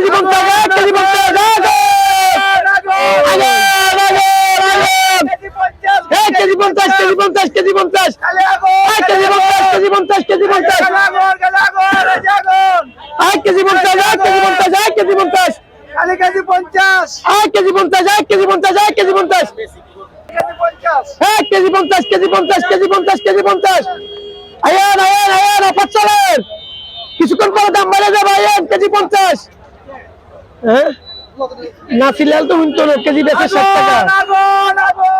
KG পঞ্চাশ এক KG পঞ্চাশ এক কেজি পঞ্চাশ কেজি পঞ্চাশ কেজি পঞ্চাশ এক কেজি পঞ্চাশ কেজি পঞ্চাশ কেজি পঞ্চাশ এক কেজি পঞ্চাশ এক কেজি পঞ্চাশ এক কেজি পঞ্চাশ খালি কেজি পঞ্চাশ এক কেজি পঞ্চাশ এক কেজি পঞ্চাশ এক কেজি পঞ্চাশ এক কেজি পঞ্চাশ কেজি পঞ্চাশ কেজি পঞ্চাশ কেজি পঞ্চাশ আয়ান আয়ান আয়ান অফার চলেন কিছুক্ষণ পরে দাম বেড়ে যাবে আয়ান কেজি পঞ্চাশ হ্যাঁ? নাসিলাল তো উনতো না কেজি বেচে ষাট টাকা।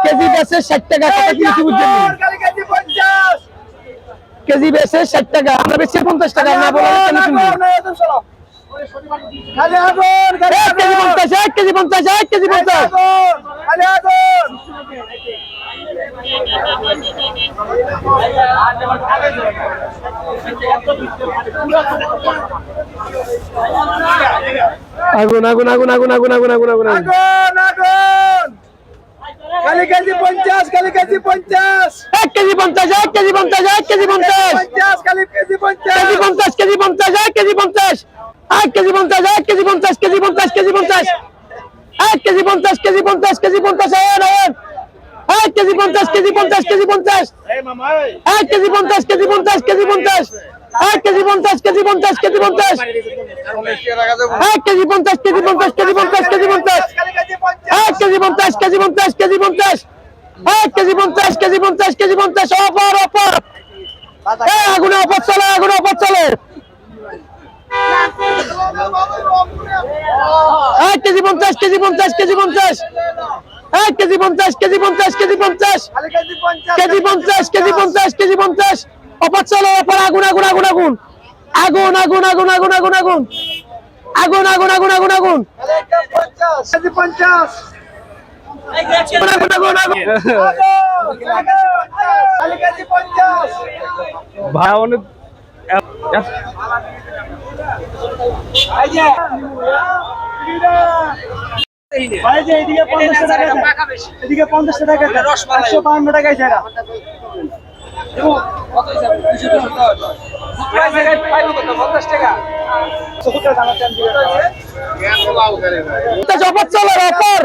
কেজি বেচে ষাট টাকা কত কিনেছি বুঝছেন? কেজি বেচে ষাট টাকা আমরা বেচে পঞ্চাশ টাকা না বলে কেজি পঞ্চাশ এক কেজি পঞ্চাশ এক কেজি পঞ্চাশ। খালি আগুন আগুন আগুন আগুন আগুন আগুন আগুন আগুন আগুন আগুন খালি কেজি পঞ্চাশ খালি কেজি পঞ্চাশ এক কেজি পঞ্চাশ এক কেজি পঞ্চাশ এক কেজি পঞ্চাশ পঞ্চাশ খালি কেজি পঞ্চাশ কেজি পঞ্চাশ কেজি পঞ্চাশ এক কেজি পঞ্চাশ এক কেজি পঞ্চাশ এক কেজি পঞ্চাশ কেজি পঞ্চাশ কেজি পঞ্চাশ এক কেজি পঞ্চাশ কেজি পঞ্চাশ কেজি পঞ্চাশ আয়ান আয়ান এক কেজি পঞ্চাশ কেজি পঞ্চাশ কেজি পঞ্চাশ এক কেজি পঞ্চাশ কেজি পঞ্চাশ কেজি পঞ্চাশ এক কেজি পঞ্চাশ কেজি পঞ্চাশ কেজি পঞ্চাশ এক কেজি পঞ্চাশ কেজি পঞ্চাশ কেজি পঞ্চাশ কেজি পঞ্চাশ এক কেজি পঞ্চাশ কেজি পঞ্চাশ কেজি পঞ্চাশ এক কেজি পঞ্চাশ কেজি পঞ্চাশ কেজি পঞ্চাশ অফার এই আগুনে অফার চলে আগুনে অফার চলে এক কেজি পঞ্চাশ কেজি পঞ্চাশ কেজি পঞ্চাশ এক কেজি পঞ্চাশ কেজি পঞ্চাশ কেজি পঞ্চাশ কেজি পঞ্চাশ কেজি পঞ্চাশ কেজি পঞ্চাশ অফার চলে অফার আগুন আগুন আগুন আগুন। আগুন আগুন আগুন আগুন আগুন আগুন। আগুন আগুন আগুন আগুন আগুন। ভাই অনেক এদিকে পঞ্চাশ টাকা এদিকে পঞ্চাশ টাকা একশো বান্ন টাকায় সেটা পঞ্চাশ টাকা অফার